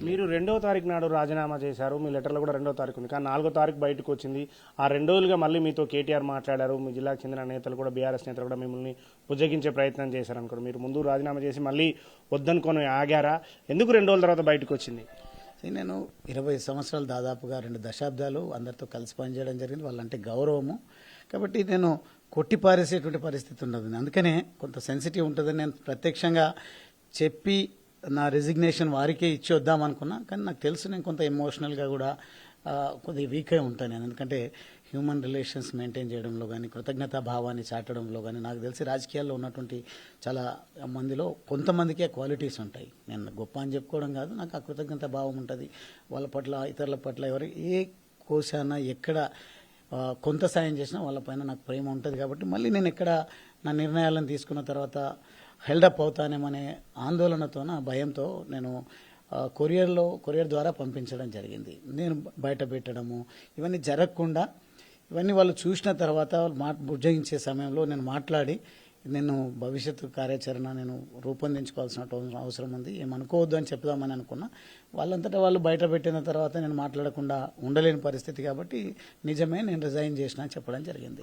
మీరు రెండో తారీఖు నాడు రాజీనామా చేశారు. మీ లెటర్లో కూడా రెండో తారీఖు ఉంది. కానీ నాలుగో తారీఖు బయటకు వచ్చింది. ఆ రెండు రోజులుగా మళ్ళీ మీతో కేటీఆర్ మాట్లాడారు. మీ జిల్లాకు చెందిన నేతలు కూడా బీఆర్ఎస్ నేతలు కూడా మిమ్మల్ని బుజ్జగించే ప్రయత్నం చేశారు అనుకోండి. మీరు ముందు రాజీనామా చేసి మళ్ళీ వద్దనుకొని ఆగారా? ఎందుకు రెండు రోజుల తర్వాత బయటకు వచ్చింది? నేను ఇరవై సంవత్సరాలు దాదాపుగా రెండు దశాబ్దాలు అందరితో కలిసి పనిచేయడం జరిగింది. వాళ్ళంటే గౌరవము. కాబట్టి నేను కొట్టి పారేసేటువంటి పరిస్థితి ఉండదు అందుకనే కొంత సెన్సిటివ్ ఉంటుందని నేను ప్రత్యక్షంగా చెప్పి నా రెజిగ్నేషన్ వారికే ఇచ్చి వద్దాం అనుకున్నా కానీ నాకు తెలుసు నేను కొంత ఎమోషనల్గా కూడా కొద్దిగా వీక్ అయి ఉంటాను నేను. ఎందుకంటే హ్యూమన్ రిలేషన్స్ మెయింటైన్ చేయడంలో కానీ కృతజ్ఞతా భావాన్ని చాటడంలో కానీ నాకు తెలిసి రాజకీయాల్లో ఉన్నటువంటి చాలా మందిలో కొంతమందికే క్వాలిటీస్ ఉంటాయి. నేను గొప్ప అని చెప్పుకోవడం కాదు నాకు ఆ కృతజ్ఞత భావం ఉంటుంది. వాళ్ళ పట్ల ఇతరుల పట్ల ఎవరు ఏ కోశాన ఎక్కడ కొంత సాయం చేసినా వాళ్ళపైన నాకు ప్రేమ ఉంటుంది కాబట్టి మళ్ళీ నేను ఎక్కడ నా నిర్ణయాలను తీసుకున్న తర్వాత హెల్డప్ అవుతానేమనే ఆందోళనతో నా భయంతో నేను కొరియర్లో కొరియర్ ద్వారా పంపించడం జరిగింది. నేను బయట పెట్టడము ఇవన్నీ జరగకుండా ఇవన్నీ వాళ్ళు చూసిన తర్వాత మా ఉజ్జగించే సమయంలో నేను మాట్లాడి నేను భవిష్యత్తు కార్యాచరణ నేను రూపొందించుకోవాల్సిన అవసరం ఉంది. ఏమనుకోవద్దు అని చెప్దామని అనుకున్నా. వాళ్ళంతటా వాళ్ళు బయట పెట్టిన తర్వాత నేను మాట్లాడకుండా ఉండలేని పరిస్థితి కాబట్టి నిజమే నేను రిజైన్ చేసిన చెప్పడం జరిగింది.